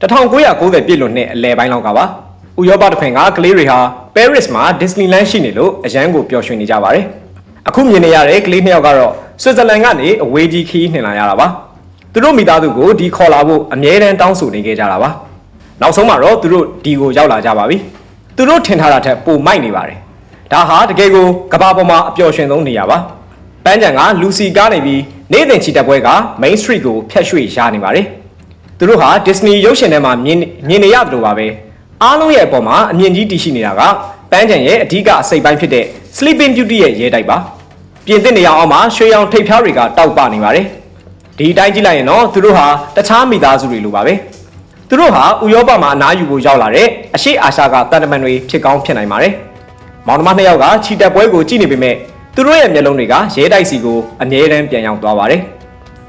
1990ပြည့်လွန်နှစ်အလယ်ပိုင်းလောက်ကပါဥရောပတစ်ခွင်ကကလေးတွေဟာပဲရစ်မှာဒစ္စနီလန်းရှိနေလို့အရန်ကိုပျော်ရွှင်နေကြပါတယ်အခုမြင်နေရတဲ့ကလေးနှစ်ယောက်ကတော့ဆွစ်ဇာလန်ကနေအဝေးကြီးခီးနှင်လာရတာပါသူတို့မိသားစုကိုဒီခေါ်လာဖို့အမြဲတမ်းတောင်းဆိုနေခဲ့ကြတာပါနောက်ဆုံးမှာတော့သူတို့ဒီကိုရောက်လာကြပါပြီသူတို့ထင်ထားတာထက်ပိုမိုက်နေပါတယ်ဒါဟာတကယ်ကိုကဘာပေါ်မှာအပျော်ရွှင်ဆုံးနေရာပါပန်းချံကလူစီကားနေပြီးနေ့စဉ်ချီတက်ပွဲက Main Street ကိုဖျက်ရွှေ့ရနေပါတယ် သူတို့ဟာ Disney ရုပ်ရှင်ထဲမှာမြင်မြင်နေရတယ်လို့ပါပဲအားလုံးရဲ့အပေါ်မှာအမြင်ကြီးတည်ရှိနေတာကပန်းချံရဲ့အဓိကအစိတ်ပိုင်းဖြစ်တဲ့ Sleeping Beauty ရဲ့ရဲတိုက်ပါပြင်သစ်နေအောင်အောင်မှာရွှေရောင်ထိပ်ဖျားတွေကတောက်ပနေပါတယ်ဒီအတိုင်းကြည့်လိုက်ရင်တော့သူတို့ဟာတခြားမိသားစုတွေလိုပါပဲသူတို့ဟာဥရောပမှာအနားယူဖို့ရောက်လာတဲ့အရှိအာရှကတန်တမန်တွေဖြစ်ကောင်းဖြစ်နိုင်ပါတယ်မောင်နှမနှစ်ယောက်ကခြိတက်ပွဲကိုကြည့်နေပေမဲ့သူတို့ရဲ့မျက်လုံးတွေကရဲတိုက်စီကိုအမြဲတမ်းပြန်ရောက်သွားပါတယ်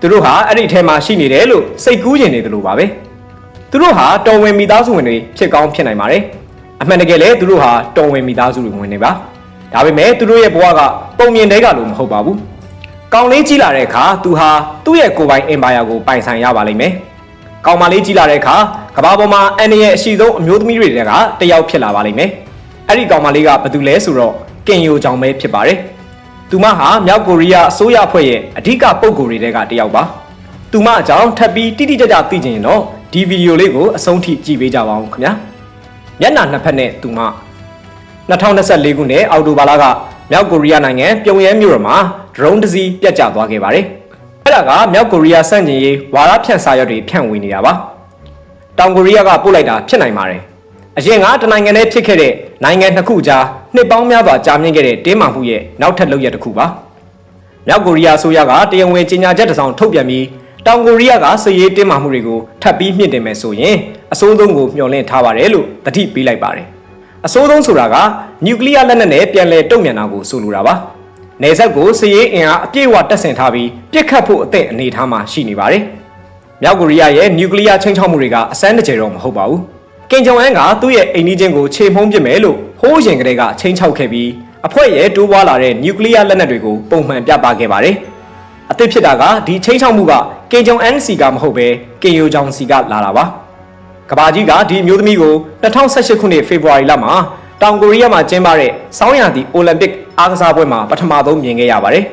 သူတို့ဟာအဲ့ဒီထဲမှာရှိနေတယ်လို့စိတ်ကူးကျင်နေတယ်လို့ပါပဲသူတို့ဟာတော်ဝင်မိသားစုဝင်တွေဖြစ်ကောင်းဖြစ်နိုင်ပါတယ်အမှန်တကယ်လဲသူတို့ဟာတော်ဝင်မိသားစုတွေဝင်နေပါဒါပေမဲ့သူတို့ရဲ့ဘဝကပုံမြင်တဲ့ကလို့မဟုတ်ပါဘူးကောင်းလေးကြီးလာတဲ့အခါသူဟာသူ့ရဲ့ကိုယ်ပိုင်အင်ပါယာကိုပိုင်ဆိုင်ရပါလိမ့်မယ်ကောင်းမလေးကြီးလာတဲ့အခါကဘာပေါ်မှာအန်ရဲ့အရှိဆုံးအမျိုးသမီးတွေကတယောက်ဖြစ်လာပါလိမ့်မယ်အဲ့ဒီကောင်မလေးကဘာတူလဲဆိုတော့ကင်ယိုကြောင့်ပဲဖြစ်ပါတယ် သူမဟာမြောက်ကိုရီးယားအစိုးရအဖွဲ့ရဲ့အဓိကပုံကိုယ်တွေကတယောက်ပါသူမအကြောင်းထပ်ပြီးတိတိကျကျသိချင်ရင်တော့ဒီဗီဒီယိုလေးကိုအဆုံးထိကြည့်ပေးကြပါဦးခင်ဗျာမျက်နှာနှစ်ဖက်နဲ့သူမ2024ခုနှစ်အောက်တိုဘာလကမြောက်ကိုရီးယားနိုင်ငံပြုံယမ်းမြို့တော်မှာဒရုန်းတစ်စီးပြတ်ကျသွားခဲ့ပါတယ်အဲ့ဒါကမြောက်ကိုရီးယားစန့်ကျင်ရေးဝါရဖြန့်စာရွက်တွေဖြန့်ဝေနေတာပါတောင်ကိုရီးယားကပို့လိုက်တာဖြစ်နိုင်ပါတယ် အရင်ကတနိုင်ငံနဲ့ဖြစ်ခဲ့တဲ့နိုင်ငံနှစ်ခုကြားနှစ်ပေါင်းများစွာကြာမြင့်ခဲ့တဲ့တင်းမာမှုရဲ့နောက်ထပ်လုပ်ရက်တစ်ခုပါမြောက်ကိုရီးယားအစိုးရကတရားဝင်ကြေညာချက်တစ်စောင်ထုတ်ပြန်ပြီးတောင်ကိုရီးယားကစစ်ရေးတင်းမာမှုတွေကိုထပ်ပြီးမြင့်တင်မယ်ဆိုရင်အစိုးဆုံးကိုမျှော်လင့်ထားပါတယ်လို့တတိပေးလိုက်ပါတယ်အစိုးဆုံးဆိုတာကနျူကလ িয়ার လက်နက်နဲ့ပြန်လည်တုံ့ပြန်တာကိုဆိုလိုတာပါနေဆက်ကိုစစ်ရေးအင်အားအပြည့်အဝတပ်ဆင်ထားပြီးပြစ်ခတ်ဖို့အသင့်အနေအထားမှာရှိနေပါတယ်မြောက်ကိုရီးယားရဲ့နျူကလ িয়ার ချင်းချောက်မှုတွေကအစမ်းတကြဲတော့မဟုတ်ပါဘူး ကင်ဂျုံအန်ကသူ့ရဲ့အိမ်နီးချင်းကိုခြေမှုန်းပစ်မယ်လို့ဟိုးရင်ကလေးကချင်းချောက်ခဲ့ပြီးအဖွဲ့ရဲ့တိုးပွားလာတဲ့နျူကလ িয়ার လက်နက်တွေကိုပုံမှန်ပြသခဲ့ပါတယ်အသစ်ဖြစ်တာကဒီချင်းချောက်မှုကကင်ဂျုံအန်စီကမဟုတ်ပဲကင်ယိုဂျောင်စီကလာတာပါကဘာကြီးကဒီအမျိုးသမီးကို2018ခုနှစ်ဖေဖော်ဝါရီလမှာတောင်ကိုရီးယားမှာကျင်းပတဲ့စောင်းရာသီအိုလံပစ်အားကစားပွဲမှာပထမဆုံးမြင်ခဲ့ရပါတယ်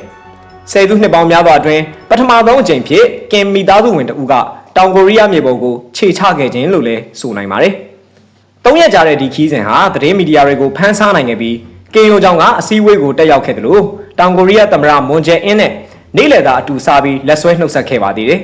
ဆယ်စုနှစ်ပေါင်းများစွာအတွင်းပထမဆုံးအကြိမ်ဖြစ်ကင်မီသားစုဝင်တဦးကတောင်ကိုရီးယားမြေပေါ်ကိုခြေချခဲ့ခြင်းလို့လည်းဆိုနိုင်ပါတယ်။ သုံးရက်ကြာတဲ့ဒီခီးစဉ်ဟာသတင်းမီဒီယာတွေကိုဖန်ဆားနိုင်ခဲ့ပြီးကင်ယိုကြောင့်ကအစည်းအဝေးကိုတက်ရောက်ခဲ့တယ်လို့တောင်ကိုရီးယားသမ္မတမွန်ဂျယ်အင်းနဲ့နေ့လည်သာအတူစားပြီးလက်ဆွဲနှုတ်ဆက်ခဲ့ပါသေးတယ်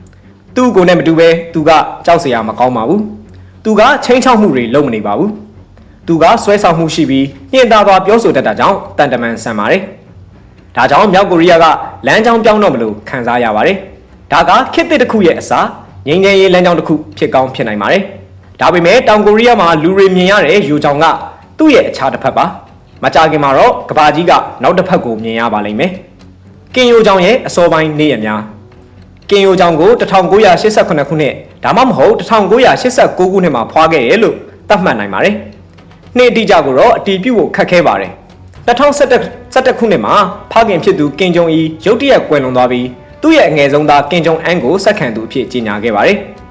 ။သူ့ကိုယ်နဲ့မတူပဲသူကကြောက်စရာမကောင်းပါဘူး။သူကချင်းချောက်မှုတွေလုပ်မနေပါဘူး။သူကဆွဲဆောင်မှုရှိပြီးညှင်သာစွာပြောဆိုတတ်တာကြောင့်တန်တမန်ဆန်ပါတယ်။ဒါကြောင့်မြောက်ကိုရီးယားကလမ်းကြောင်းပြောင်းတော့မလို့ခံစားရပါတယ်။ဒါကခေတ်သစ်တစ်ခုရဲ့အစားငြိမ်းချမ်းရေးလမ်းကြောင်းတစ်ခုဖြစ်ကောင်းဖြစ်နိုင်ပါတယ်။ ဒါပေမဲ့တောင်ကိုရီးယားမှာလူတွေမြင်ရတဲ့ယူချောင်ကသူ့ရဲ့အခြားတစ်ဖက်ပါ။မကြခင်မှာတော့ကဘာကြီးကနောက်တစ်ဖက်ကိုမြင်ရပါလိမ့်မယ်။ကင်ယိုချောင်ရဲ့အစောပိုင်းနေ့ရက်များကင်ယိုချောင်ကို1988ခုနှစ်ဒါမှမဟုတ်1989ခုနှစ်မှာဖွားခဲ့ရလို့သတ်မှတ်နိုင်ပါတယ်။နေ့အတိအကျကိုတော့အတီးပြုတ်ဖို့ခက်ခဲပါတယ်။2011ခုနှစ်မှာဖခင်ဖြစ်သူကင်ဂျုံအီရုတ်တရက်ကွယ်လွန်သွားပြီးသူ့ရဲ့အငယ်ဆုံးသားကင်ဂျုံအန်ကိုဆက်ခံသူအဖြစ်ကြေညာခဲ့ပါတယ်။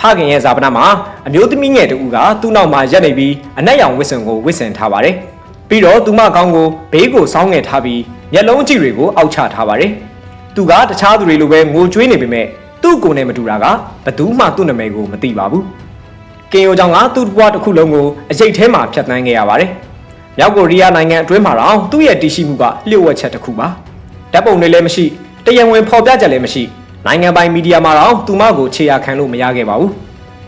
ဖခင်ရဲ့ဇာပနာမှာအမျိုးသမီးငယ်တူကသူ့နောက်မှာရက်နေပြီးအနက်ရောင်ဝစ်စင်ကိုဝစ်စင်ထားပါတယ်။ပြီးတော့သူမကောင်းကိုဘေးကိုစောင်းငယ်ထားပြီးမျက်လုံးကြည့်တွေကိုအောက်ချထားပါတယ်။သူကတခြားသူတွေလိုပဲငိုကြွေးနေပေမဲ့သူ့ကိုယ်နဲ့မတူတာကဘသူမှသူ့နာမည်ကိုမသိပါဘူး။ကင်ယိုကြောင့်ကသူ့ဘဝတစ်ခုလုံးကိုအရေးထဲမှာဖြတ်သန်းခဲ့ရပါတယ်။မြောက်ကိုရီးယားနိုင်ငံအတွင်းမှာတော့သူ့ရဲ့တည်ရှိမှုကလျှို့ဝှက်ချက်တစ်ခုပါ။ဓာတ်ပုံတွေလည်းမရှိတရားဝင်ဖော်ပြချက်လည်းမရှိ နိုင်ငံပိုင်မီဒီယာမှာတော့သူမကိုခြေရာခံလို့မရခဲ့ပါဘူး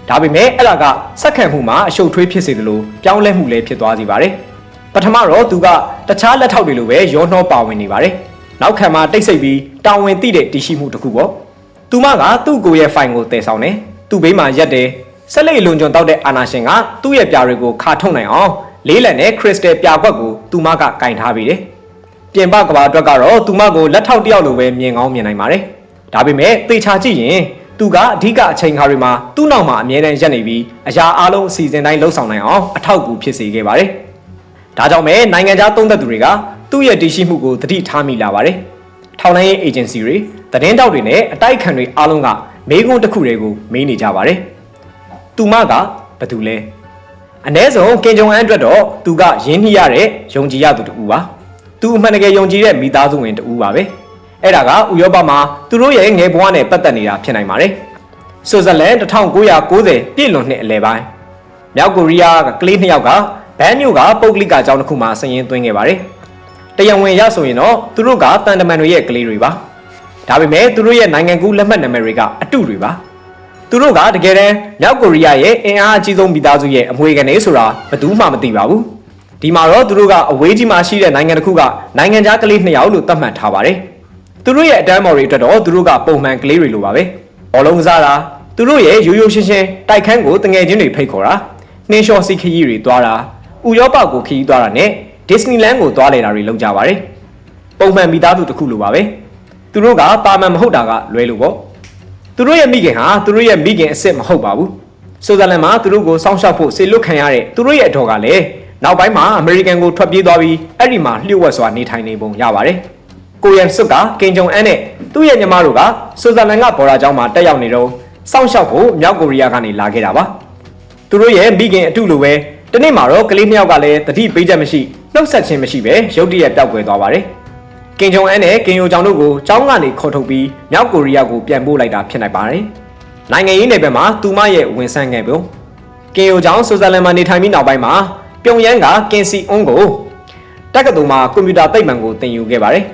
ဒါပေမဲ့အဲ့ဒါကစက်ခံမှုမှာအရှုပ်ထွေးဖြစ်စေသလိုပြောင်းလဲမှုလည်းဖြစ်သွားစေပါတယ်ပထမတော့သူကတခြားလက်ထောက်တွေလိုပဲရောနှောပါဝင်နေပါတယ်နောက်ခံမှာတိတ်ဆိတ်ပြီးတာဝန်သိတဲ့တည်ရှိမှုတစ်ခုပေါ့သူမကသူ့ကိုယ်ရဲ့ဖိုင်ကိုတည်ဆောင်တယ်သူ့ဘေးမှာရက်တယ်ဆက်လက်လွန်ကျွံတောက်တဲ့အာနာရှင်ကသူ့ရဲ့ပြာတွေကိုခါထုတ်နိုင်အောင်လေးလက်နဲ့ခရစ်စတယ်ပြာကွက်ကိုသူမကကင်ထားပြီးတယ်ပြင်ပကဘာအတွက်ကတော့သူမကိုလက်ထောက်တယောက်လိုပဲမြင်ကောင်းမြင်နိုင်ပါတယ်။ ဒါပေမဲ့သေချာကြည့်ရင်သူကအဓိကအချိန်ခါတွေမှာသူ့နောက်မှာအမြဲတမ်းရက်နေပြီးအရာအလုံးအစီအစဉ်တိုင်းလှုပ်ဆောင်နိုင်အောင်အထောက်အကူဖြစ်စေခဲ့ပါတယ်။ဒါကြောင့်ပဲနိုင်ငံခြားသုံးသက်သူတွေကသူ့ရဲ့တည်ရှိမှုကိုသတိထားမိလာပါတယ်။ထောင်လိုင်းရေးအေဂျင်စီတွေသတင်းတောက်တွေနဲ့အတိုက်ခံတွေအားလုံးကမေးခွန်းတစ်ခုတည်းကိုမေးနေကြပါတယ်။သူမကဘသူလဲအ ਨੇ ဆုံးကင်ဂျုံအန်အတွက်တော့သူကရင်းနှီးရတဲ့ယုံကြည်ရသူတူပါသူအမှန်တကယ်ယုံကြည်တဲ့မိသားစုဝင်တူပါပဲ အဲ့ဒါကဥရောပမှာသူတို့ရဲ့ငယ်ဘဝနဲ့ပတ်သက်နေတာဖြစ်နိုင်ပါတယ်ဆွစ်ဇာလန်1990ပြည့်လွန်နှစ်အလယ်ပိုင်းမြောက်ကိုရီးယားကကလေးနှစ်ယောက်ကဘန်မြို့ကပုတ်ကလစ်ကအကြောင်းတစ်ခုမှဆင်ရင်သွင်းခဲ့ပါတယ်တရားဝင်ရဆိုရင်တော့သူတို့ကတန်တမန်တွေရဲ့ကလေးတွေပါဒါပေမဲ့သူတို့ရဲ့နိုင်ငံကူးလက်မှတ်နံပါတ်တွေကအတုတွေပါသူတို့ကတကယ်တမ်းမြောက်ကိုရီးယားရဲ့အင်အားအကြီးဆုံးမိသားစုရဲ့အမွေခံနေဆိုတာဘယ်သူမှမသိပါဘူးဒီမှာတော့သူတို့ကအဝေးကြီးမှာရှိတဲ့နိုင်ငံတစ်ခုကနိုင်ငံခြားကလေးနှစ်ယောက်လို့သတ်မှတ်ထားပါတယ် သူတို့ရဲ့အတန်းမော်တွေအတွက်တော့သူတို့ကပုံမှန်ကလေးတွေလိုပါပဲဘောလုံးကစားတာသူတို့ရဲ့ရိုးရိုးရှင်းရှင်းတိုက်ခန်းကိုတငယ်ချင်းတွေဖိတ်ခေါ်တာနှင်းလျှော်စီခရီးတွေသွားတာဥရောပကိုခရီးသွားတာနဲ့ဒစ္စနီလန်းကိုသွားလေတာတွေလုပ်ကြပါတယ်ပုံမှန်မိသားစုတစ်ခုလိုပါပဲသူတို့ကပါမန်မဟုတ်တာကလွဲလို့ပေါ့သူတို့ရဲ့မိခင်ဟာသူတို့ရဲ့မိခင်အစ်စ်မဟုတ်ပါဘူးဆွစ်ဇာလန်မှာသူတို့ကိုစောင့်ရှောက်ဖို့ဆေလွတ်ခံရတဲ့သူတို့ရဲ့အတော်ကလည်းနောက်ပိုင်းမှာအမေရိကန်ကိုထွက်ပြေးသွားပြီးအဲ့ဒီမှာလျှို့ဝှက်စွာနေထိုင်နေပုံရပါတယ် ကိုရန်စွတ်ကကင်ဂျုံအန်နဲ့သူ့ရဲ့ညီမတို့ကဆွစ်ဇာလန်ကဘော်ဒါကျောင်းမှာတက်ရောက်နေတော့စောင့်ရှောက်ဖို့မြောက်ကိုရီးယားကနေလာခဲ့တာပါသူတို့ရဲ့မိခင်အတုလိုပဲတနေ့မှာတော့ကလေးနှစ်ယောက်ကလည်းတတိပေးချက်မရှိနှုတ်ဆက်ခြင်းမရှိပဲရုတ်တရက်ပျောက်ကွယ်သွားပါတယ်ကင်ဂျုံအန်နဲ့ကင်ယိုကျောင်တို့ကိုကျောင်းကနေခေါ်ထုတ်ပြီးမြောက်ကိုရီးယားကိုပြန်ပို့လိုက်တာဖြစ်နိုင်ပါတယ်နိုင်ငံရေးနယ်ပယ်မှာသူမရဲ့ဝင်ဆန်းခဲ့ပုံကင်ယိုကျောင်ဆွစ်ဇာလန်မှာနေထိုင်ပြီးနောက်ပိုင်းမှာပြုံယန်းကကင်စီအွန်းကိုတက္ကသိုလ်မှာကွန်ပျူတာသိပ္ပံကိုသင်ယူခဲ့ပါတယ်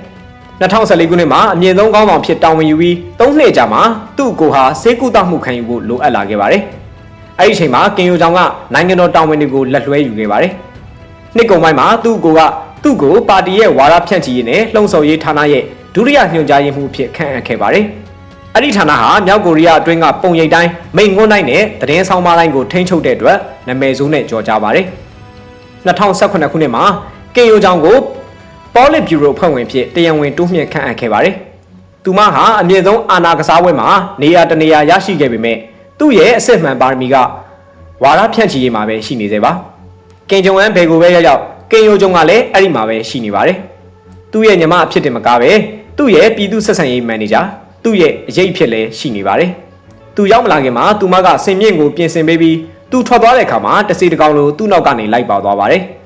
2014ခုနှစ်မှာအမြင့်ဆုံးကောင်းဆောင်ဖြစ်တာဝန်ယူပြီး၃နှစ်ကြာမှသူ့ကိုဟာစေကူတမှုခံယူဖို့လိုအပ်လာခဲ့ပါတယ်။အဲဒီအချိန်မှာကင်ယိုချောင်ကနိုင်ငံတော်တာဝန်တွေကိုလက်လွှဲယူခဲ့ပါတယ်။နှစ်ကုန်ပိုင်းမှာသူ့ကိုကသူ့ကိုပါတီရဲ့ဝါရဖြန့်ချီရေးနဲ့လှုံ့ဆော်ရေးဌာနရဲ့ဒုတိယညွှန်ကြားရေးမှူးဖြစ်ခန့်အပ်ခဲ့ပါတယ်။အဲ့ဒီဌာနဟာမြောက်ကိုရီးယားအတွင်းကပုံရိပ်တိုင်းမိန်ငွန်းတိုင်းနဲ့သတင်းဆောင်မတိုင်းကိုထိန်းချုပ်တဲ့အတွက်နာမည်ဆိုးနဲ့ကြော်ကြားပါတယ်။2018ခုနှစ်မှာကင်ယိုချောင်ကို ပေါ်လစ်ဘျူရိုအဖွဲ့ဝင်ဖြစ်တရားဝင်တိုးမြှင့်ခန့်အပ်ခဲ့ပါတယ်။သူမဟာအမြင့်ဆုံးအာဏာကစားပွဲမှာနေရာတနေရာရရှိခဲ့ပေမဲ့သူ့ရဲ့အစစ်မှန်ပါရမီကဝါရဖြန့်ချီရေးမှာပဲရှိနေသေးပါ။ကင်ဂျုံအန်ဘယ်ကိုပဲရောက်ရောက်ကင်ယိုဂျုံကလည်းအဲ့ဒီမှာပဲရှိနေပါတယ်။သူ့ရဲ့ညီမအဖြစ်တင်မကားပဲသူ့ရဲ့ပြည်သူဆက်ဆံရေးမန်နေဂျာသူ့ရဲ့အရေးအဖြစ်လည်းရှိနေပါတယ်။သူရောက်မလာခင်မှာသူမကစင်မြင့်ကိုပြင်ဆင်ပေးပြီးသူထွက်သွားတဲ့အခါမှာတစီတကောင်လိုသူ့နောက်ကနေလိုက်ပါသွားပါတယ်။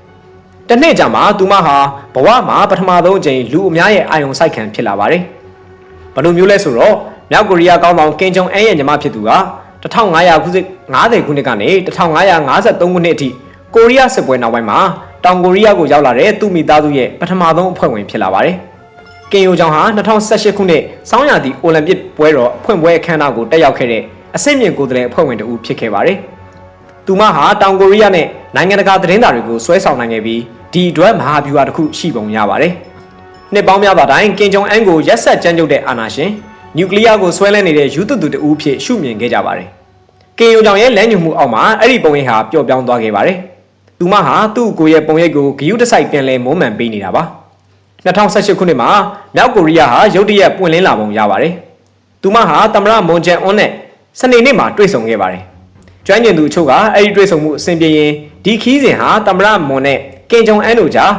တနေ့ကြာမှသူမဟာဘဝမှာပထမဆုံးအကြိမ်လူအများရဲ့အာယုံစိုက်ခံဖြစ်လာပါတယ်။ဘယ်လိုမျိုးလဲဆိုတော့မြောက်ကိုရီးယားကောင်းဆောင်ကင်ဂျုံအန်ရဲ့ညီမဖြစ်သူက1500ခုနှစ်50ခုနှစ်ကနေ1553ခုနှစ်အထိကိုရီးယားစစ်ပွဲနောက်ပိုင်းမှာတောင်ကိုရီးယားကိုရောက်လာတဲ့သူ့မိသားစုရဲ့ပထမဆုံးအဖွဲ့ဝင်ဖြစ်လာပါတယ်။ကင်ယိုချောင်ဟာ2018ခုနှစ်စောင်းရာသီအိုလံပစ်ပွဲတော်ဖွင့်ပွဲအခမ်းအနားကိုတက်ရောက်ခဲ့တဲ့အဆင့်မြင့်ကိုယ်စားလှယ်အဖွဲ့ဝင်တဦးဖြစ်ခဲ့ပါတယ်။ သူမဟာတောင်ကိုရီးယားနဲ့နိုင်ငံတကာသတင်းစာတွေကိုဆွဲဆောင်နိုင်ခဲ့ပြီးဒီအတွက်မဟာဗျူဟာတစ်ခုရှိပုံရပါတယ်။နှစ်ပေါင်းများစွာတိုင်းကင်ဂျုံအန်ကိုရက်ဆက်ကြမ်းကြုတ်တဲ့အာဏာရှင်နျူကလ িয়ার ကိုဆွဲလန်းနေတဲ့ယူသွသူတဦးဖြစ်ရှုမြင်ခဲ့ကြပါတယ်။ကင်ယိုကြောင်ရဲ့လမ်းညွှန်မှုအောက်မှာအဲ့ဒီပုံရိပ်ဟာပျော့ပြောင်းသွားခဲ့ပါတယ်။သူမဟာသူ့ကိုယ်ရဲ့ပုံရိပ်ကိုဂယုတစိုက်ပြန်လဲမုံမှန်ပေးနေတာပါ။2018ခုနှစ်မှာမြောက်ကိုရီးယားဟာရုတ်တရက်ပွင့်လင်းလာပုံရပါတယ်။သူမဟာသမရမွန်ဂျန်အွန်းနဲ့စနေနေ့မှာတွေ့ဆုံခဲ့ပါတယ်။ ကျွမ်းကျင်သူအချို့ကအဲ့ဒီတွေ့ဆုံမှုအဆင်ပြေရင်ဒီခီးစဉ်ဟာသမရမွန်နဲ့ကင်ဂျုံအန်တို့ကြား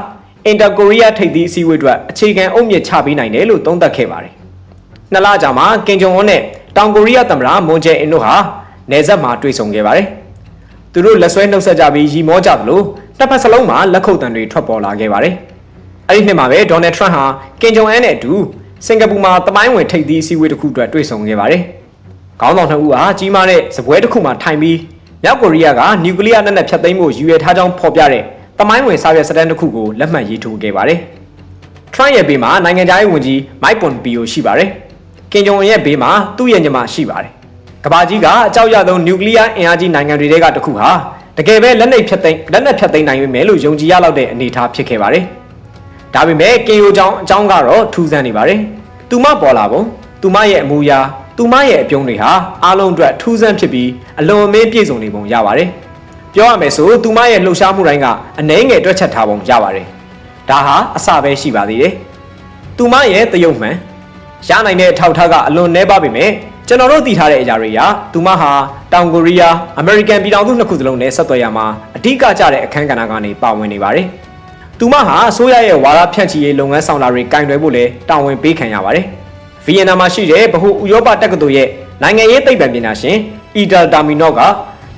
အင်တာကိုရီးယားထိပ်သီးအစည်းအဝေးအတွက်အခြေခံအုတ်မြစ်ချပေးနိုင်တယ်လို့သုံးသပ်ခဲ့ပါတယ်။နှစ်လကြာမှာကင်ဂျုံအွန်နဲ့တောင်ကိုရီးယားသမ္မတမွန်ဂျေအင်တို့ဟာနယ်စပ်မှာတွေ့ဆုံခဲ့ပါတယ်။သူတို့လက်ဆွဲနှုတ်ဆက်ကြပြီးရီမောကြသလိုတစ်ဖက်စလုံးမှာလက်ခုပ်တံတွေထွက်ပေါ်လာခဲ့ပါတယ်။အဲ့ဒီနှစ်မှာပဲဒေါ်နယ်ထရန့်ဟာကင်ဂျုံအန်နဲ့အတူစင်ကာပူမှာတမိုင်းဝင်ထိပ်သီးအစည်းအဝေးတစ်ခုအတွက်တွေ့ဆုံခဲ့ပါတယ်။ ခေါင်းဆောင်နှစ်ဦးဟာကြီးမားတဲ့စပွဲတစ်ခုမှာထိုင်ပြီးမြောက်ကိုရီးယားကနျူကလ িয়ার နဲ့နဲ့ဖျက်သိမ်းဖို့ရည်ရွယ်ထားကြောင်းဖော်ပြတဲ့တမိုင်းဝင်စာရွက်စတမ်းတစ်ခုကိုလက်မှတ်ရေးထိုးခဲ့ပါတယ်။ Trump ရဲ့ဘေးမှာနိုင်ငံသားရေးဝန်ကြီး Mike Pompeo ရှိပါတယ်။ကင်ဂျုံရဲ့ဘေးမှာသူ့ရဲ့ညီမရှိပါတယ်။ကဘာကြီးကအကြောက်ရဆုံးနျူကလ িয়ার အင်အားကြီးနိုင်ငံတွေကတစ်ခုဟာတကယ်ပဲလက်နက်ဖြတ်သိမ်းလက်နက်ဖြတ်သိမ်းနိုင်မယ်လို့ယုံကြည်ရလောက်တဲ့အနေအထားဖြစ်ခဲ့ပါတယ်။ဒါပေမဲ့ကင်ယိုကြောင်အကြောင်းကတော့ထူးဆန်းနေပါတယ်။သူမပေါ်လာပုံသူမရဲ့အမူအရာ သူမရဲ့အပြုံးတွေဟာအားလုံးအတွက်ထူးဆန်းဖြစ်ပြီးအလွန်အမင်းပြည့်စုံနေပုံရပါတယ်။ပြောရမယ်ဆိုသူမရဲ့လှုပ်ရှားမှုတိုင်းကအနှဲငယ်တွက်ချက်ထားပုံရပါတယ်ဒါဟာအစပဲရှိပါသေးတယ်သူမရဲ့တယုံမှန်ရနိုင်တဲ့အထောက်ထားကအလွန်နှဲပါပေမဲ့ကျွန်တော်တို့သိထားတဲ့အရာတွေအရသူမဟာတောင်ကိုရီးယားအမေရိကန်ပြည်ထောင်စုနှစ်ခုစလုံးနဲ့ဆက်သွယ်ရမှာအဓိကကျတဲ့အခန်းကဏ္ဍကနေပါဝင်နေပါတယ်သူမဟာအစိုးရရဲ့ဝါဒဖြန့်ချီရေးလုပ်ငန်းဆောင်တာတွေကင်တွယ်ဖို့လည်းတာဝန်ပေးခံရပါတယ် ဗီယက်နမ်မှာရှိတဲ့ဗဟိုဥရောပတက္ကသိုလ်ရဲ့နိုင်ငံရေးသိပ္ပံပညာရှင်အီတာဒါမီနော့က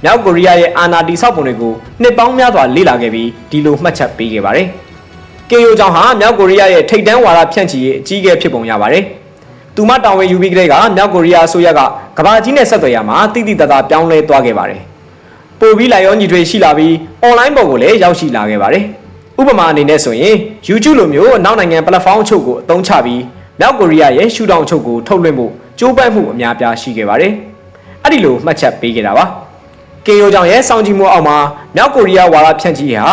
မြောက်ကိုရီးယားရဲ့အာဏာတည်ဆောက်ပုံတွေကိုနှစ်ပေါင်းများစွာလေ့လာခဲ့ပြီးဒီလိုမှတ်ချက်ပေးခဲ့ပါတယ်။ကင်ယိုကြောင့်ဟာမြောက်ကိုရီးယားရဲ့ထိပ်တန်းဝါဒဖြန့်ချီရေးအကြီးအကဲဖြစ်ပုံရပါတယ်။သူမတာဝန်ယူပြီးကတည်းကမြောက်ကိုရီးယားအစိုးရကကမ္ဘာကြီးနဲ့ဆက်သွယ်ရမှာတိတိတသားပြောင်းလဲသွားခဲ့ပါတယ်။ပိုပြီးလိုက်ရောညီထွေရှိလာပြီး online ပေါ်ကိုလည်းရောက်ရှိလာခဲ့ပါတယ်။ဥပမာအနေနဲ့ဆိုရင် YouTube လိုမျိုးအနောက်နိုင်ငံ platform အချို့ကိုအသုံးချပြီး မြောက်ကိုရီးယားရဲ့ရှူတောင်အချို့ကိုထုတ်လွှင့်ဖို့ကြိုးပမ်းမှုအများပြားရှိခဲ့ပါတယ်။အဲ့ဒီလိုမှတ်ချက်ပေးခဲ့တာပါ။ကင်ယိုကြောင့်ရဲ့စောင့်ကြည့်မှုအောက်မှာမြောက်ကိုရီးယားဝါဒဖြန့်ချီဟာ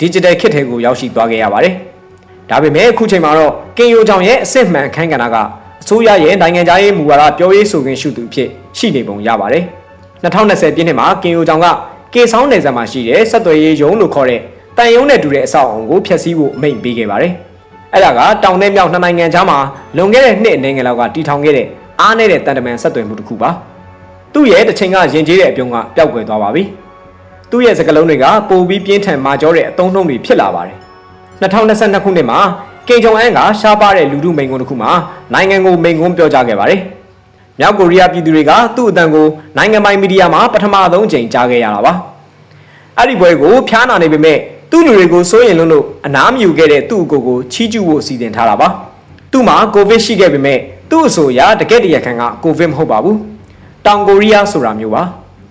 digital ခေတ်ထဲကိုရောက်ရှိသွားခဲ့ရပါတယ်။ဒါပေမဲ့အခုချိန်မှာတော့ကင်ယိုကြောင့်ရဲ့အစစ်မှန်အခန်းကဏ္ဍကအစိုးရရဲ့နိုင်ငံခြားရေးမူဝါဒပြောရေးဆိုခွင့်ရှိသူအဖြစ်ရှိနေပုံရပါတယ်။2020ပြည့်နှစ်မှာကင်ယိုကြောင့်ကကေဆောင်းနယ်စပ်မှာရှိတဲ့ဆက်သွယ်ရေးရုံးလို့ခေါ်တဲ့တန်ယုံနဲ့တူတဲ့အဆောက်အအုံကိုဖျက်ဆီးဖို့အမိန့်ပေးခဲ့ပါတယ်။ အဲ့ဒါကတောင်နဲ့မြောက်နှစ်နိုင်ငံကြားမှာလွန်ခဲ့တဲ့နှစ်အနေငယ်လောက်ကတည်ထောင်ခဲ့တဲ့အားနည်းတဲ့တန်တမန်ဆက်သွယ်မှုတစ်ခုပါ။သူ့ရဲ့တစ်ချိန်ကရင်ကျေးတဲ့အပြုံးကပျောက်ကွယ်သွားပါပြီ။သူ့ရဲ့စကလုံးတွေကပိုပြီးပြင်းထန်မာကျောတဲ့အတုံးနှုံတွေဖြစ်လာပါတယ်။2022ခုနှစ်မှာကင်ဂျုံအန်ကရှားပါတဲ့လူမှုမိန်ကွန်းတစ်ခုမှာနိုင်ငံကိုမိန်ကွန်းပြောကြားခဲ့ပါတယ်။မြောက်ကိုရီးယားပြည်သူတွေကသူ့အတန်ကိုနိုင်ငံပိုင်မီဒီယာမှာပထမဆုံးအကြိမ်ကြားခဲ့ရတာပါ။အဲ့ဒီပွဲကိုဖျားနာနေပေမဲ့ သူ့လူတွေကိုစိုးရင်လုံးလို့အနားမယူခဲ့တဲ့သူ့အကိုကိုချီးကျူးဖို့စီစဉ်ထားတာပါ။သူ့မှာကိုဗစ်ရှိခဲ့ပေမဲ့သူ့အဆိုအရတကက်တရခံကကိုဗစ်မဟုတ်ပါဘူး။တောင်ကိုရီးယားဆိုတာမျိုးပါ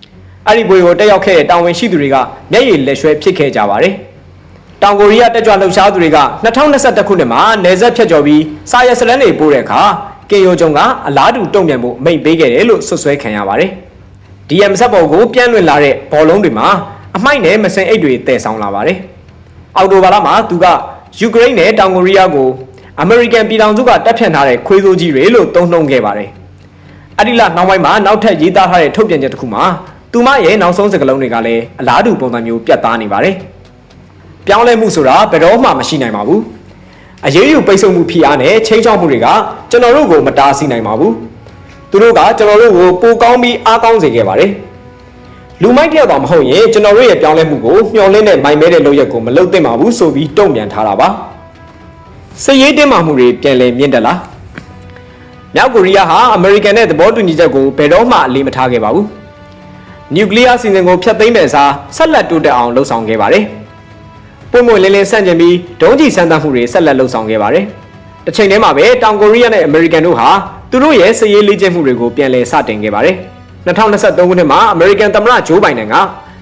။အဲ့ဒီပွဲကိုတက်ရောက်ခဲ့တဲ့တာဝန်ရှိသူတွေကမျက်ရည်လက်ရွှဲဖြစ်ခဲ့ကြပါတယ်။တောင်ကိုရီးယားတက်ကြွလှုပ်ရှားသူတွေက2021ခုနှစ်မှာနယ်စပ်ဖြတ်ကျော်ပြီးစာရစလန်းတွေပို့တဲ့အခါကင်ယိုဂျုံကအလားတူတုံ့ပြန်မှုအမိန့်ပေးခဲ့တယ်လို့ဆွဆွဲခံရပါတယ်။ DM ဆက်ပေါ်ကိုပြန့်လွင့်လာတဲ့ဘောလုံးတွေမှာ အမိုက်နဲ့မစင်အိတ်တွေတည်ဆောင်လာပါတယ်။အော်တိုဘာလမှာသူကယူကရိန်းနဲ့တောင်ကိုရီးယားကိုအမေရိကန်ပြည်ထောင်စုကတပ်ဖြတ်ထားတဲ့ခွေးစိုးကြီးတွေလို့သုံးနှုန်းခဲ့ပါတယ်။အဲ့ဒီလနောက်ပိုင်းမှာနောက်ထပ်ရေးသားထားတဲ့ထုတ်ပြန်ချက်တစ်ခုမှာသူမရဲ့နောက်ဆုံးစကားလုံးတွေကလည်းအလားတူပုံစံမျိုးပြတ်သားနေပါတယ်။ပြောင်းလဲမှုဆိုတာဘယ်တော့မှမရှိနိုင်ပါဘူး။အရေးယူပိတ်ဆို့မှုဖိအားနဲ့ချိန်ချောက်မှုတွေကကျွန်တော်တို့ကိုမတားဆီးနိုင်ပါဘူး။သူတို့ကကျွန်တော်တို့ကိုပိုကောင်းပြီးအားကောင်းစေခဲ့ပါတယ်။ လူမိုက်တယောက်တော့မဟုတ်ရင်ကျွန်တော်တို့ရဲ့ပြောင်းလဲမှုကိုမျှော်လင့်တဲ့မိုင်မဲတဲ့လုပ်ရက်ကိုမလုပ်သင့်ပါဘူးဆိုပြီးတုံ့ပြန်ထားတာပါ။စည်ရေးတင်းမာမှုတွေပြန်လည်မြင့်တက်လာ။မြောက်ကိုရီးယားဟာအမေရိကန်နဲ့သဘောတူညီချက်ကိုဘယ်တော့မှအလေးမထားခဲ့ပါဘူး။နျူကလ িয়ার စီစဉ်ကိုဖျက်သိမ်းမဲ့စားဆက်လက်တိုးတက်အောင်လှုံ့ဆော်ခဲ့ပါတယ်။ပုံမွေလင်းလင်းဆန့်ကျင်ပြီးဒုံးကျည်စမ်းသပ်မှုတွေဆက်လက်လှုံ့ဆော်ခဲ့ပါတယ်။တစ်ချိန်တည်းမှာပဲတောင်ကိုရီးယားနဲ့အမေရိကန်တို့ဟာသူတို့ရဲ့စစ်ရေးလေ့ကျင့်မှုတွေကိုပြန်လည်စတင်ခဲ့ပါတယ်။ 2023ခုနှစ်မှာအမေရိကန်သမ္မတဂျိုးဘိုင်ဒန်က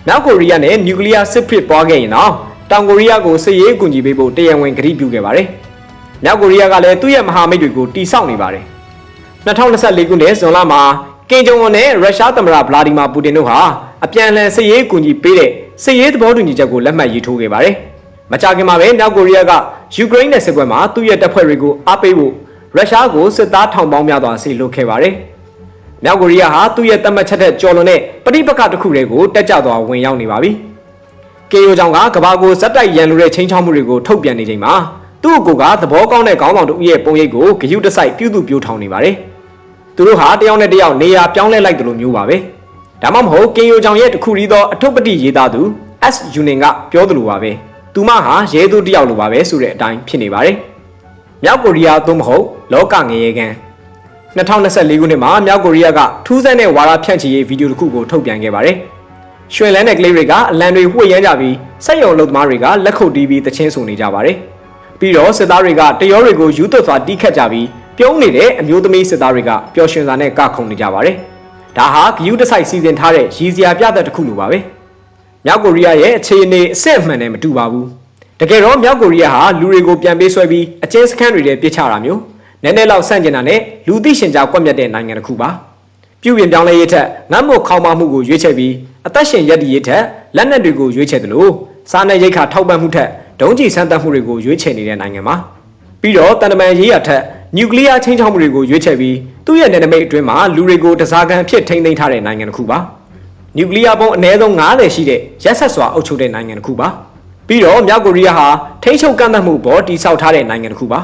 မြောက်ကိုရီးယားနဲ့နျူကလ িয়ার စစ်ဖြစ်ပွားခဲ့ရင်တော့တောင်ကိုရီးယားကိုစစ်ရေးအကူအညီပေးဖို့တရားဝင်ကတိပြုခဲ့ပါတယ်။မြောက်ကိုရီးယားကလည်းသူ့ရဲ့မဟာမိတ်တွေကိုတီဆောက်နေပါတယ်။2024ခုနှစ်ဇွန်လမှာကင်ဂျုံဝွန်နဲ့ရုရှားသမ္မတဗလာဒီမာပူတင်တို့ဟာအပြန်အလှန်စစ်ရေးအကူအညီပေးတဲ့စစ်ရေးသဘောတူညီချက်ကိုလက်မှတ်ရေးထိုးခဲ့ပါတယ်။မကြာခင်မှာပဲမြောက်ကိုရီးယားကယူကရိန်းနဲ့စစ်ပွဲမှာသူ့ရဲ့တပ်ဖွဲ့တွေကိုအားပေးဖို့ရုရှားကိုစစ်သားထောင်ပေါင်းများစွာဆေလွှတ်ခဲ့ပါတယ်။ မြောက်ကိုရီးယားဟာသူ့ရဲ့တပ်မှတ်ချက်ထက်ကျော်လွန်တဲ့ပဋိပက္ခတစ်ခုတွေကိုတက်ကြွသွားဝင်ရောက်နေပါပြီ။ကေယိုကြောင့်ကကဘာကိုဇက်တိုက်ရန်လိုတဲ့ချင်းချောင်းမှုတွေကိုထုတ်ပြန်နေချိန်မှာသူ့အကိုကသဘောကောင်းတဲ့ခေါင်းဆောင်တို့ရဲ့ပုံရိပ်ကိုဂယုတစိုက်ပြုစုပြိုးထောင်နေပါတယ်။သူတို့ဟာတယောက်နဲ့တယောက်နေရာပြောင်းလဲလိုက်တယ်လို့မျိုးပါပဲ။ဒါမှမဟုတ်ကင်ယိုကြောင့်ရဲ့တခုရီသောအထုပ်ပတိရေးသားသူ S Yunin ကပြောသလိုပါပဲ။သူမဟာရဲသူတယောက်လိုပါပဲဆိုတဲ့အတိုင်းဖြစ်နေပါတယ်။မြောက်ကိုရီးယားသို့မဟုတ်လောကငရေကန် 2024ခုနှစ်မှာမြောက်ကိုရီးယားကထူးဆန်းတဲ့ဝါဒဖြန့်ချီရေးဗီဒီယိုတစ်ခုကိုထုတ်ပြန်ခဲ့ပါတယ်။ရွှေလန်းတဲ့ကလေးတွေကအလံတွေဝှေ့ရမ်းကြပြီးစက်ရုံလုပ်သမားတွေကလက်ခုပ်တီးပြီးတချင်းဆိုနေကြပါတယ်။ပြီးတော့စစ်သားတွေကတရောတွေကိုယူသွတ်စွာတီးခတ်ကြပြီးပြုံးနေတဲ့အမျိုးသမီးစစ်သားတွေကပျော်ရွှင်စွာနဲ့ကခုန်နေကြပါတယ်။ဒါဟာဂယူးတစိုက်စီစဉ်ထားတဲ့ရည်စရာပြသက်တစ်ခုလိုပါပဲ။မြောက်ကိုရီးယားရဲ့အခြေအနေအစစ်အမှန်နဲ့မတူပါဘူး။တကယ်တော့မြောက်ကိုရီးယားဟာလူတွေကိုပြန်ပေးဆွဲပြီးအကျဉ်းစခန်းတွေထဲပြစ်ချတာမျိုး နည်းနည်းလောက်ဆန့်ကျင်တာနဲ့လူသိရှင်ကြားကွက်မြတ်တဲ့နိုင်ငံတစ်ခုပါပြုပြင်ပြောင်းလဲရေးထက်ငတ်မို့ခေါင်းမမှုကိုရွေးချယ်ပြီးအသက်ရှင်ရက်တည်ရေးထက်လက်နက်တွေကိုရွေးချယ်တယ်လို့စားနယ်ရိတ်ခါထောက်ပံ့မှုထက်ဒုံးကျည်ဆန်းသတ်မှုတွေကိုရွေးချယ်နေတဲ့နိုင်ငံမှာပြီးတော့တန်တမန်ရေးရထက်နျူကလ িয়ার ချင်းချောင်းမှုတွေကိုရွေးချယ်ပြီးသူ့ရဲ့နယ်နိမိတ်အတွင်းမှာလူတွေကိုတစားကန်အဖြစ်ထိန်းသိမ်းထားတဲ့နိုင်ငံတစ်ခုပါနျူကလ িয়ার ပုံအနည်းဆုံး90ရှိတဲ့ရက်ဆက်စွာအုပ်ချုပ်တဲ့နိုင်ငံတစ်ခုပါပြီးတော့မြောက်ကိုရီးယားဟာထိန်းချုပ်ကန့်သတ်မှုပေါ်တိစောက်ထားတဲ့နိုင်ငံတစ်ခုပါ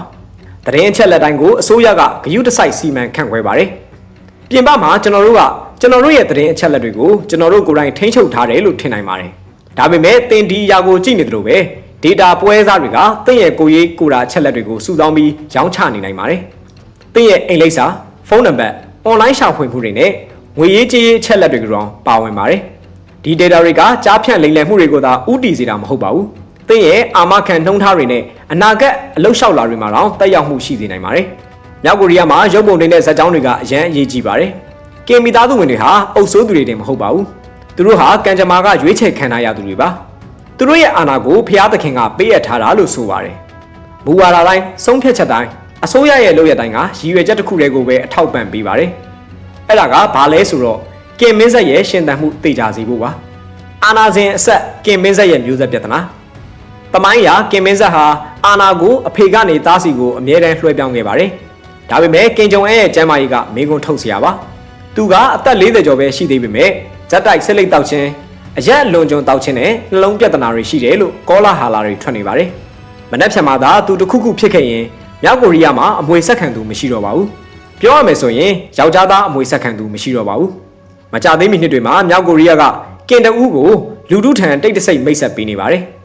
တရင်အချက်လက်တိုင်းကိုအစိုးရကဂရုတစိုက်စီမံခန့်ခွဲပါတယ်။ပြင်ပမှာကျွန်တော်တို့ကကျွန်တော်တို့ရဲ့တရင်အချက်လက်တွေကိုကျွန်တော်တို့ကိုယ်တိုင်ထိန်းချုပ်ထားတယ်လို့ထင်နိုင်ပါတယ်။ဒါပေမဲ့တင်ဒီအရာကိုကြည့်နေတယ်လို့ပဲ data ပွဲစားတွေကတင့်ရဲ့ကိုရေးကိုတာအချက်လက်တွေကိုစုဆောင်းပြီးရောင်းချနေနိုင်ပါတယ်။တင့်ရဲ့အိမ်လိပ်စာဖုန်းနံပါတ် online ရှာဖွေမှုတွေနဲ့ငွေရေးကြေးရေးအချက်လက်တွေကတော့ပါဝင်ပါတယ်။ဒီ data တွေကကြားဖြန့်လိမ်လည်မှုတွေကိုသာဥတီစေတာမဟုတ်ပါဘူး။ သင်ရဲ့အာမခံနှုံးထားတွေနဲ့အနာဂတ်အလောက်လျှောက်လာတွေမှာတော့တက်ရောက်မှုရှိစေနိုင်ပါတယ်။မြောက်ကိုရီးယားမှာရုပ်ပုံတွေနဲ့ဇာတ်ကြောင်းတွေကအရန်အရေးကြီးပါတယ်။ကင်မီသားသူဝင်တွေဟာအုပ်စိုးသူတွေတင်မဟုတ်ပါဘူး။သူတို့ဟာကံကြမ္မာကရွေးချယ်ခံထားရသူတွေပါ။သူတို့ရဲ့အာဏာကိုဖျားသခင်ကပေးအပ်ထားတာလို့ဆိုပါတယ်။မူဝါဒတိုင်းဆုံးဖြတ်ချက်တိုင်းအစိုးရရဲ့လုပ်ရတိုင်းကရည်ရွယ်ချက်တစ်ခုတည်းကိုပဲအထောက်ပံ့ပေးပါတယ်။အဲ့ဒါကဘာလဲဆိုတော့ကင်မင်းဆက်ရဲ့ရှင်သန်မှုသိကြစီဖို့ပါ။အာနာဇင်အဆက်ကင်မင်းဆက်ရဲ့မျိုးဆက်ပြဿနာ။ ။တမိုင်းရာကင်မင်းဆက်ဟာအာနာကိုအဖေကနေသားစီကိုအမြဲတမ်းလွှဲပြောင်းခဲ့ပါတယ်။ဒါပေမဲ့ကင်ဂျုံအဲရဲ့ကျမ်းမာရေးကမေကွန်းထုတ်စရာပါ။သူကအသက်40ကျော်ပဲရှိသေးပေမဲ့ဇက်တိုက်ဆက်လက်တောက်ချင်းအရက်လွန်ကြုံတောက်ချင်းနဲ့နှလုံးပြဿနာတွေရှိတယ်လို့ကောလာဟာလာတွေထွက်နေပါတယ်။မနက်ဖြန်မှသာသူတစ်ခုခုဖြစ်ခဲ့ရင်မြောက်ကိုရီးယားမှာအမွေဆက်ခံသူမရှိတော့ပါဘူး။ပြောရမယ်ဆိုရင်ယောက်ျားသားအမွေဆက်ခံသူမရှိတော့ပါဘူး။မကြသေးမီနှစ်တွေမှာမြောက်ကိုရီးယားကကင်တအူးကိုလူဒုထံတိတ်တဆိတ်မိတ်ဆက်ပေးနေပါတယ်။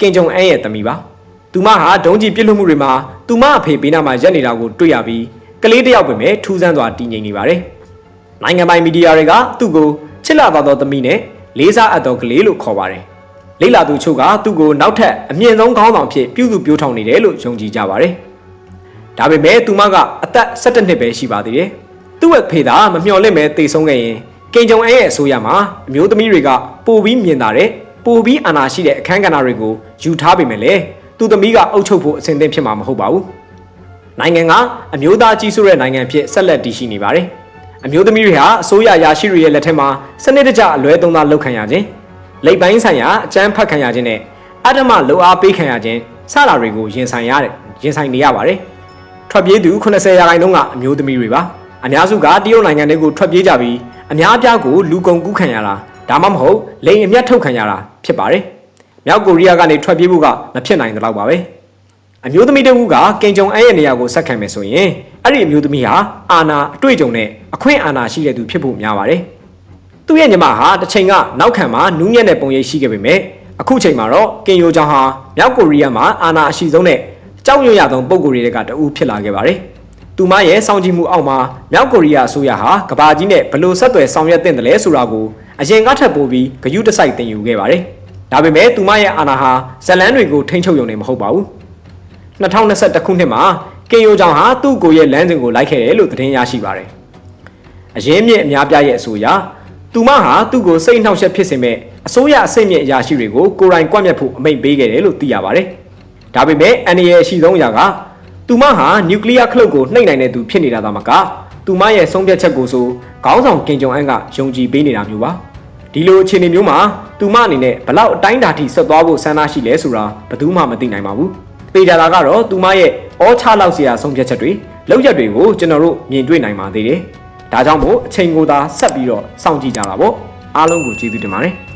ကင်ဂျုံအန်ရဲ့သမီးပါ။သူမဟာဒုံးကြီးပြစ်လွတ်မှုတွေမှာသူမအဖေပေးနာမှာရက်နေတာကိုတွေ့ရပြီးကလေးတစ်ယောက်ပဲမဲ့ထူးဆန်းစွာတည်ငြိမ်နေပါတယ်။နိုင်ငံပိုင်မီဒီယာတွေကသူ့ကိုချစ်လာသွားသောသမီးနဲ့လေးစားအပ်သောကလေးလို့ခေါ်ပါတယ်။လိလာသူချုပ်ကသူ့ကိုနောက်ထပ်အမြင့်ဆုံးခေါင်းဆောင်ဖြစ်ပြုစုပြောထောင်နေတယ်လို့ယုံကြည်ကြပါတယ်။ဒါပေမဲ့သူမကအသက်17နှစ်ပဲရှိပါသေးတယ်။သူ့ရဲ့ဖေသားမမျှော်လင့်ပဲတိတ်ဆုံးခဲ့ရင်ကင်ဂျုံအဲရဲ့အဆိုရမှာအမျိုးသမီးတွေကပိုပြီးမြင်တာတဲ့ ပိုပြီးအာဏာရှိတဲ့အခန်းကဏ္ဍတွေကိုယူထားပေမဲ့လေသူ့သမီးကအုပ်ချုပ်ဖို့အဆင်သင့်ဖြစ်မှာမဟုတ်ပါဘူး။နိုင်ငံကအမျိုးသားကြီးစိုးတဲ့နိုင်ငံဖြစ်ဆက်လက်တည်ရှိနေပါတယ်။အမျိုးသမီးတွေဟာအစိုးရရာရှိတွေရဲ့လက်ထက်မှာစနစ်တကျအလွဲသုံးစားလုပ်ခံရခြင်းလိပ်ပိုင်းဆိုင်ရာအကြမ်းဖက်ခံရခြင်းနဲ့အတ္တမလုံအားပေးခံရခြင်းစတာတွေကိုရင်ဆိုင်ရတယ်ရင်ဆိုင်နေရပါတယ်။ထွက်ပြေးသူ80ရာခိုင်နှုန်းကအမျိုးသမီးတွေပါ။အများစုကတရုတ်နိုင်ငံတွေကိုထွက်ပြေးကြပြီးအများအပြားကိုလူကုန်ကူးခံရတာ ဒါမှမဟုတ်လိန်အမျက်ထုတ်ခံရတာဖြစ်ပါတယ်။မြောက်ကိုရီးယားကနေထွက်ပြေးဖို့ကမဖြစ်နိုင်တော့ပါပဲ။အမျိုးသမီးတစ်ဦးကကင်ဂျုံအဲရဲ့နေရာကိုဆက်ခံမယ်ဆိုရင်အဲ့ဒီအမျိုးသမီးဟာအာနာအတွေ့အကြုံနဲ့အခွင့်အာဏာရှိတဲ့သူဖြစ်ဖို့များပါတယ်။သူ့ရဲ့ညီမဟာတစ်ချိန်ကနောက်ခံမှာနူးညံ့တဲ့ပုံရိပ်ရှိခဲ့ပေမဲ့အခုချိန်မှာတော့ကင်ယိုချောင်ဟာမြောက်ကိုရီးယားမှာအာဏာအရှိဆုံးနဲ့ကြောက်ရွံ့ရသောပုံကိုယ်တွေကတအူးဖြစ်လာခဲ့ပါတယ်။သူမရဲ့စောင့်ကြည့်မှုအောက်မှာမြောက်ကိုရီးယားအစိုးရဟာကဘာကြီးနဲ့ဘလို့ဆက်သွယ်ဆောင်ရွက်တင်တယ်လဲဆိုတာကို အရင်ကထပ်ပိုးပြီးဂယုတစိုက်တင်ယူခဲ့ပါတယ်။ဒါပေမဲ့သူမရဲ့အာဏာဟာဇလန်းတွေကိုထိန်းချုပ်ရုံနဲ့မဟုတ်ပါဘူး။2021ခုနှစ်မှာကင်ယိုချောင်ဟာသူ့ကိုယ်ရဲ့လမ်းစဉ်ကိုလိုက်ခဲ့တယ်လို့သတင်းရရှိပါတယ်။အရင်မြင့်အများပြရဲ့အဆိုအရသူမဟာသူ့ကိုစိတ်နှောက်ယှက်ဖြစ်စေမဲ့အစိုးရအစိတ်မြင့်အရာရှိတွေကိုကိုယ်တိုင်ကွပ်မျက်ဖို့အမိန့်ပေးခဲ့တယ်လို့သိရပါတယ်။ဒါပေမဲ့အန်ဒီရဲ့အရှိဆုံးအရာကသူမဟာနျူကလ িয়ার ခလုတ်ကိုနှိပ်နိုင်တဲ့သူဖြစ်နေတာသာမကသူမရဲ့ဆုံးဖြတ်ချက်ကိုဆိုခေါင်းဆောင်ကင်ဂျုံအန်ကယုံကြည်ပေးနေတာမျိုးပါ ဒီလိုအခြေအနေမျိုးမှာသူမအနေနဲ့ဘလောက်အတိုင်းတာထိဆက်သွားဖို့ဆန္ဒရှိလဲဆိုတာဘယ်သူမှမသိနိုင်ပါဘူးပေကြတာကတော့သူမရဲ့အောချလောက်စရာဆုံးဖြတ်ချက်တွေလောက်ရက်တွေကိုကျွန်တော်တို့မြင်တွေ့နိုင်ပါသေးတယ်ဒါကြောင့်မို့အချိန်ကိုသာဆက်ပြီးတော့စောင့်ကြည့်ကြတာပေါ့အားလုံးကိုကျေးဇူးတင်ပါတယ်